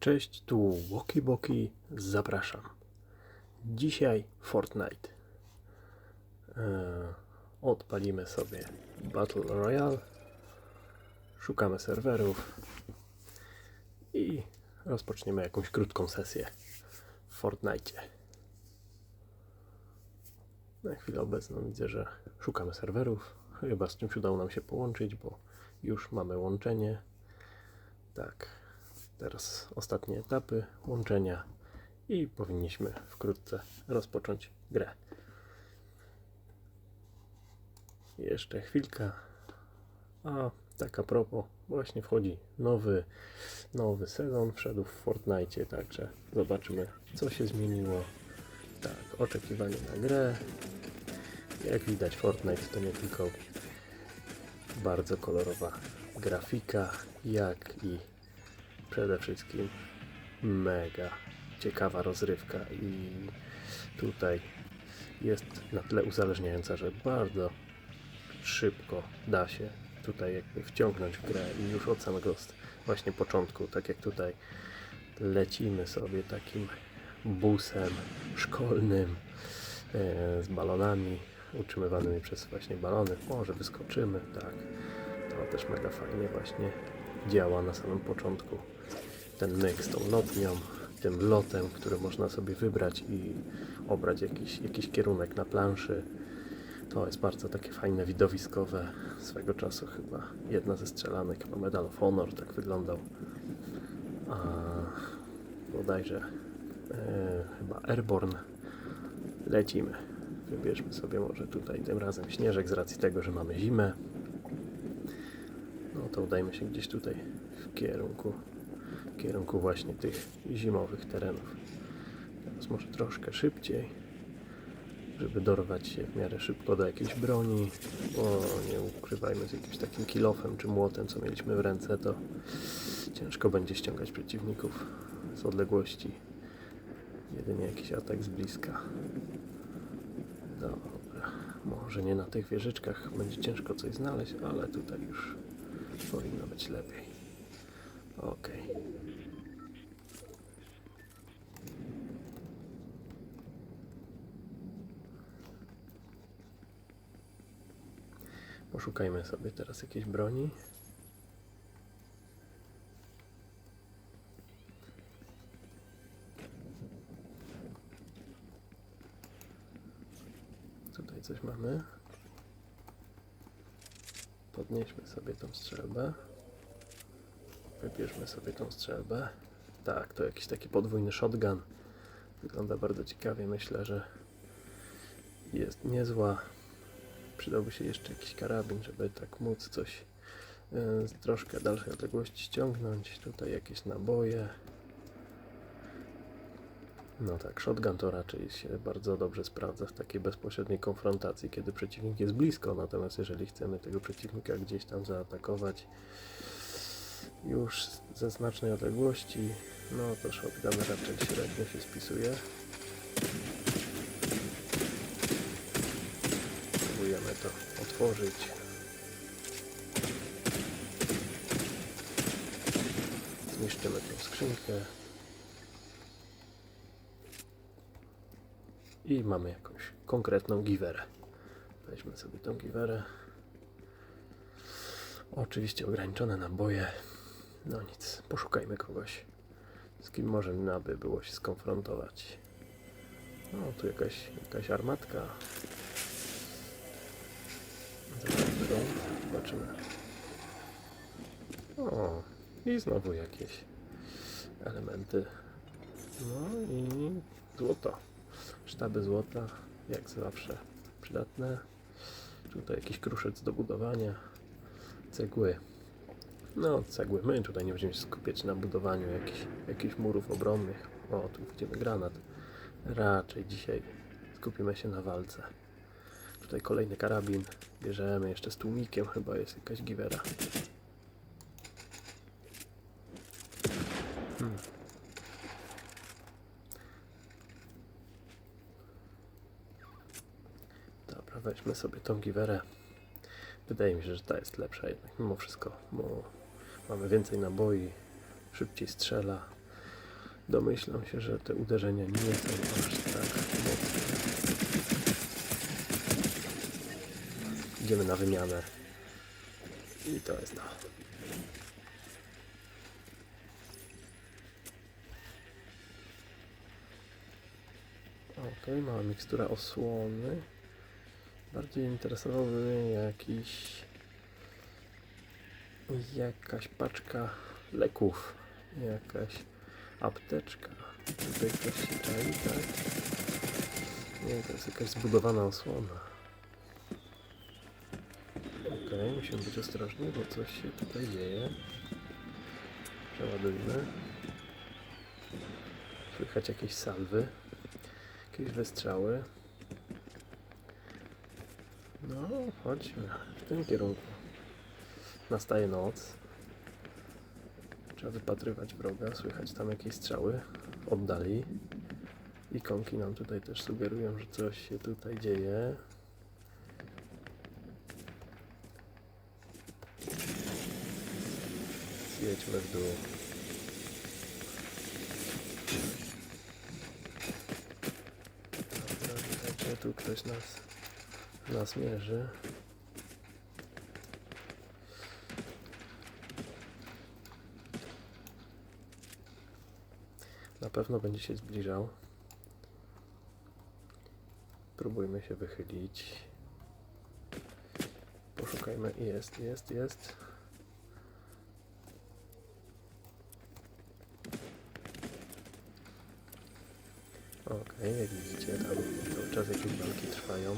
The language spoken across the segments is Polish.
Cześć, tu Woki Boki, zapraszam. Dzisiaj Fortnite. Eee, odpalimy sobie Battle Royale, szukamy serwerów i rozpoczniemy jakąś krótką sesję w Fortnite. Na chwilę obecną widzę, że szukamy serwerów. Chyba z czymś udało nam się połączyć, bo już mamy łączenie. Tak, teraz ostatnie etapy łączenia i powinniśmy wkrótce rozpocząć grę. Jeszcze chwilka. A tak a propos, właśnie wchodzi nowy, nowy sezon, wszedł w Fortnite, także zobaczymy co się zmieniło. Tak, oczekiwanie na grę. Jak widać Fortnite to nie tylko bardzo kolorowa grafika, jak i przede wszystkim mega ciekawa rozrywka i tutaj jest na tyle uzależniająca, że bardzo szybko da się tutaj jakby wciągnąć w grę i już od samego właśnie początku, tak jak tutaj lecimy sobie takim busem szkolnym e, z balonami utrzymywanymi przez właśnie balony. Może wyskoczymy, tak. To też mega fajnie właśnie działa na samym początku. Ten myk z tą lotnią, tym lotem, który można sobie wybrać i obrać jakiś, jakiś kierunek na planszy. To jest bardzo takie fajne, widowiskowe. Swego czasu chyba jedna ze strzelanek, chyba Medal of Honor tak wyglądał. A bodajże e, chyba Airborne. Lecimy. Wybierzmy sobie może tutaj tym razem śnieżek z racji tego, że mamy zimę. No to udajmy się gdzieś tutaj w kierunku, w kierunku właśnie tych zimowych terenów. Teraz może troszkę szybciej, żeby dorwać się w miarę szybko do jakiejś broni, bo nie ukrywajmy z jakimś takim kilofem czy młotem, co mieliśmy w ręce, to ciężko będzie ściągać przeciwników z odległości. Jedynie jakiś atak z bliska. Dobra, może nie na tych wieżyczkach będzie ciężko coś znaleźć, ale tutaj już powinno być lepiej. Okej. Poszukajmy sobie teraz jakiejś broni. Tutaj coś mamy. Podnieśmy sobie tą strzelbę. Wybierzmy sobie tą strzelbę. Tak, to jakiś taki podwójny shotgun. Wygląda bardzo ciekawie. Myślę, że jest niezła. Przydałby się jeszcze jakiś karabin, żeby tak móc coś e, z troszkę dalszej odległości ściągnąć. Tutaj jakieś naboje. No tak, shotgun to raczej się bardzo dobrze sprawdza w takiej bezpośredniej konfrontacji, kiedy przeciwnik jest blisko. Natomiast jeżeli chcemy tego przeciwnika gdzieś tam zaatakować już ze znacznej odległości, no to shotgun raczej średnio się spisuje. Próbujemy to otworzyć. Zniszczymy tę skrzynkę. I mamy jakąś konkretną giwerę. Weźmy sobie tą giwerę. Oczywiście ograniczone naboje. No nic, poszukajmy kogoś, z kim można by było się skonfrontować. No, tu jakaś, jakaś armatka. Zobaczymy. O, i znowu jakieś elementy. No i złoto. Sztaby złota, jak zawsze, przydatne. Tutaj jakiś kruszec do budowania. Cegły. No, cegły. My tutaj nie będziemy się skupiać na budowaniu jakichś, jakichś murów obronnych. O, tu widzimy granat. Raczej dzisiaj skupimy się na walce. Tutaj kolejny karabin. Bierzemy jeszcze z tłumikiem, chyba jest jakaś giwera. Hmm. Dobra, weźmy sobie tą giwerę. Wydaje mi się, że ta jest lepsza jednak mimo wszystko, bo mamy więcej naboi, szybciej strzela. Domyślam się, że te uderzenia nie są aż tak mocne. Idziemy na wymianę. I to jest to. Ok, mała mikstura osłony. Bardziej interesowałby jakiś jakaś paczka leków, jakaś apteczka. Tutaj ktoś się czai, tak? Nie, to jest jakaś zbudowana osłona. Okej, musimy być ostrożni, bo coś się tutaj dzieje. Przeładujmy. Słychać jakieś salwy, jakieś wystrzały. No, chodźmy w tym kierunku. Nastaje noc. Trzeba wypatrywać wroga, słychać tam jakieś strzały oddali. Ikonki nam tutaj też sugerują, że coś się tutaj dzieje. Zjedźmy w dół. Dobra, widać, że tu ktoś nas, nas mierzy. Na pewno będzie się zbliżał. Próbujmy się wychylić. Poszukajmy. Jest, jest, jest. Okej, jak widzicie, tam cały czas jakieś walki trwają.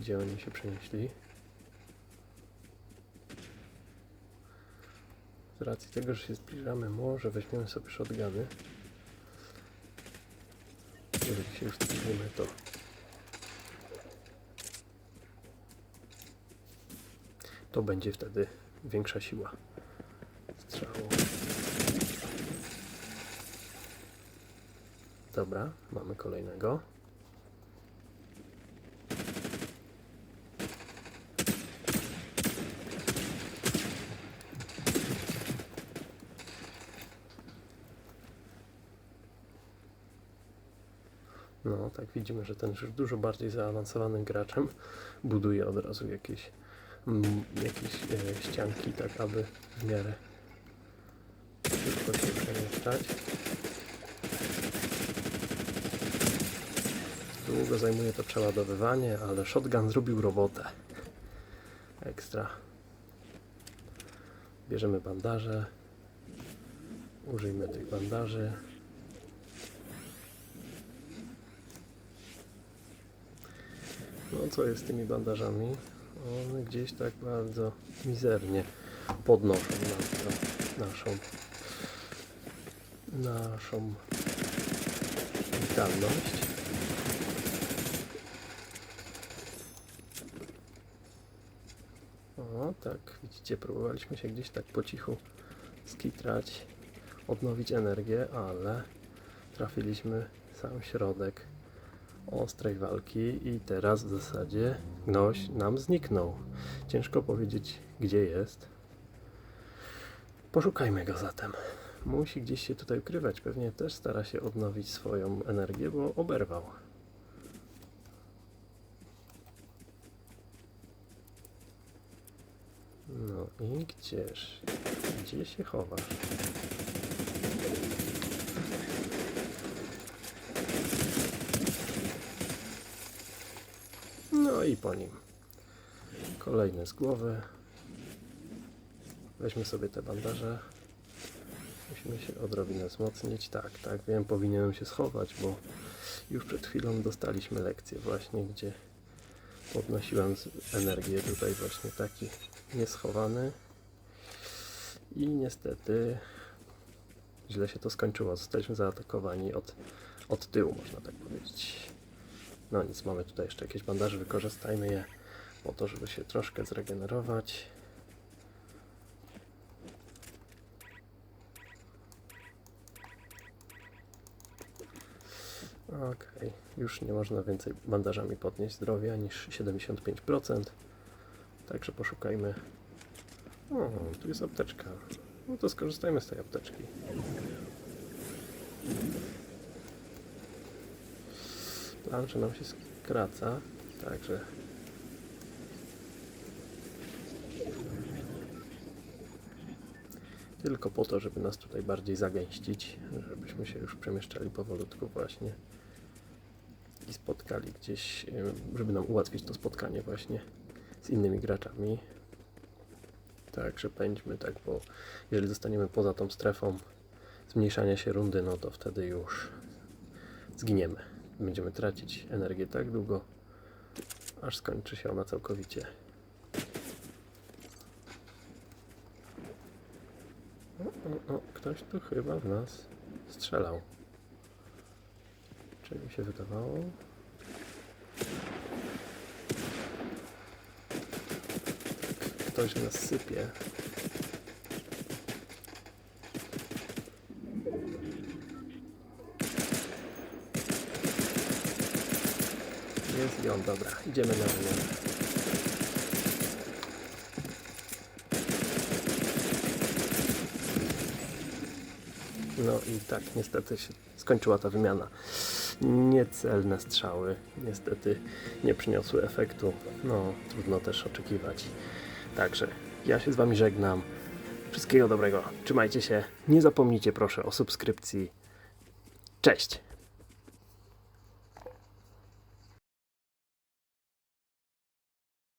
Gdzie oni się przenieśli? Z racji tego, że się zbliżamy, może weźmiemy sobie shotguny. Jeżeli się już zbliżymy, to to będzie wtedy większa siła strzału. Dobra, mamy kolejnego. No, tak widzimy, że ten już dużo bardziej zaawansowanym graczem buduje od razu jakieś, mm, jakieś e, ścianki, tak aby w miarę szybko się przemieszczać. Długo zajmuje to przeładowywanie, ale shotgun zrobił robotę. Ekstra. Bierzemy bandaże. Użyjmy tych bandaży. No co jest z tymi bandażami? One gdzieś tak bardzo mizernie podnoszą nam to, naszą naszą witalność. O, tak, widzicie, próbowaliśmy się gdzieś tak po cichu skitrać, odnowić energię, ale trafiliśmy sam środek ostrej walki i teraz w zasadzie gnoś nam zniknął. Ciężko powiedzieć, gdzie jest. Poszukajmy go zatem. Musi gdzieś się tutaj ukrywać. Pewnie też stara się odnowić swoją energię, bo oberwał. No i gdzież? Gdzie się chowasz? I po nim. Kolejny z głowy. Weźmy sobie te bandaże. Musimy się odrobinę wzmocnić. Tak, tak, wiem, powinienem się schować, bo już przed chwilą dostaliśmy lekcję właśnie, gdzie podnosiłem energię. Tutaj właśnie taki nieschowany. I niestety źle się to skończyło. Zostaliśmy zaatakowani od, od tyłu, można tak powiedzieć. No nic, mamy tutaj jeszcze jakieś bandaże, wykorzystajmy je po to, żeby się troszkę zregenerować. Ok, już nie można więcej bandażami podnieść zdrowia niż 75%. Także poszukajmy. O, tu jest apteczka. No to skorzystajmy z tej apteczki. Plansza nam się skraca, także tylko po to, żeby nas tutaj bardziej zagęścić, żebyśmy się już przemieszczali powolutku właśnie i spotkali gdzieś, żeby nam ułatwić to spotkanie właśnie z innymi graczami. Także pędźmy tak, bo jeżeli zostaniemy poza tą strefą zmniejszania się rundy, no to wtedy już zginiemy. Będziemy tracić energię tak długo, aż skończy się ona całkowicie. O, o, o, ktoś tu chyba w nas strzelał. Czy mi się wydawało? Ktoś nas sypie. On, dobra, idziemy na wymianę. No i tak, niestety się skończyła ta wymiana. Niecelne strzały, niestety nie przyniosły efektu. No, trudno też oczekiwać. Także ja się z Wami żegnam. Wszystkiego dobrego. Trzymajcie się. Nie zapomnijcie proszę o subskrypcji. Cześć!